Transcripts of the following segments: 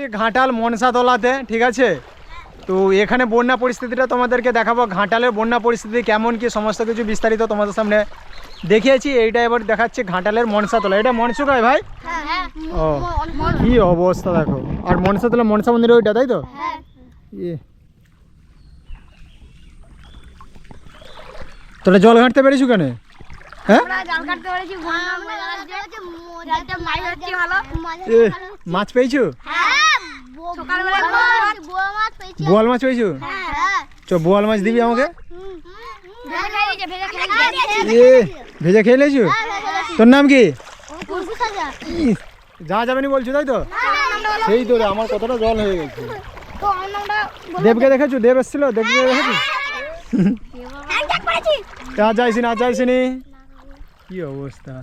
আছি ঘাটাল মনসাতলাতে? ঠিক আছে? তো এখানে বন্যা পরিস্থিতিটা তোমাদেরকে দেখাবো। ঘাটালের বন্যা পরিস্থিতি কেমন, কি সমস্ত কিছু বিস্তারিত তোমাদের সামনে দেখিয়েছি। এইটা এবার দেখাচ্ছে ঘাটালের মনসাতলা। এটা মনসুকায় ভাই? হ্যাঁ ও, কি অবস্থা দেখো। আর মনসাতলা মনসা মন্দির ওইটা, তাই তো? হ্যাঁ ইয়ে। তোরা জল ঘাঁটতে পেরেছু কেন? হ্যাঁ? মাছ পেয়েছু হ্যাঁ সকালবেলা বুয়া মাছ পেয়েছি বোয়াল মাছ পেয়েছু? হ্যাঁ। চ বোয়াল মাছ দিবি আমাকে? ভেজে খেয়ে লেছু তোর নাম কি? যা। যাবে নি বলছো তাই তো? সেই তো রে আমার কতটা জল হয়ে গেছে। দেবকে দেখেছ? দেব এসেছিল? দেবকে দেখেছ? আর যাইছি না আর যাইছি নি কি অবস্থা?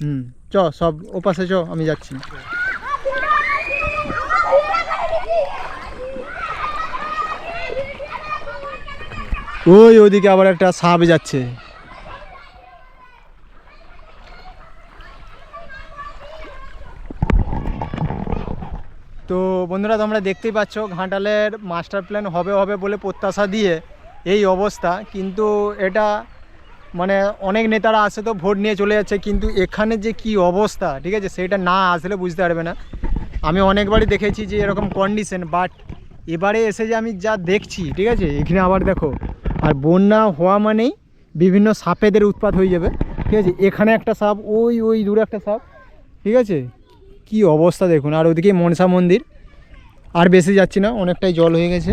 হুম। চ, সব ওপাশে চ, আমি যাচ্ছি। ওই ওদিকে আবার একটা সাপ যাচ্ছে। তো বন্ধুরা, তোমরা দেখতেই পাচ্ছ, ঘাটালের মাস্টার প্ল্যান হবে হবে বলে প্রত্যাশা দিয়ে এই অবস্থা, কিন্তু এটা মানে অনেক নেতারা আসে তো ভোট নিয়ে চলে যাচ্ছে, কিন্তু এখানে যে কি অবস্থা, ঠিক আছে? সেটা না আসলে বুঝতে পারবে না। আমি অনেকবারই দেখেছি যে এরকম কন্ডিশন বাট এবারে এসে যে আমি যা দেখছি, ঠিক আছে? এখানে আবার দেখো, আর বন্যা হওয়া মানেই বিভিন্ন সাপেদের উৎপাত হয়ে যাবে, ঠিক আছে? এখানে একটা সাপ, ওই ওই দূরে একটা সাপ, ঠিক আছে? কি অবস্থা দেখুন। আর ওদিকে মনসা মন্দির, আর বেশি যাচ্ছি না, অনেকটাই জল হয়ে গেছে।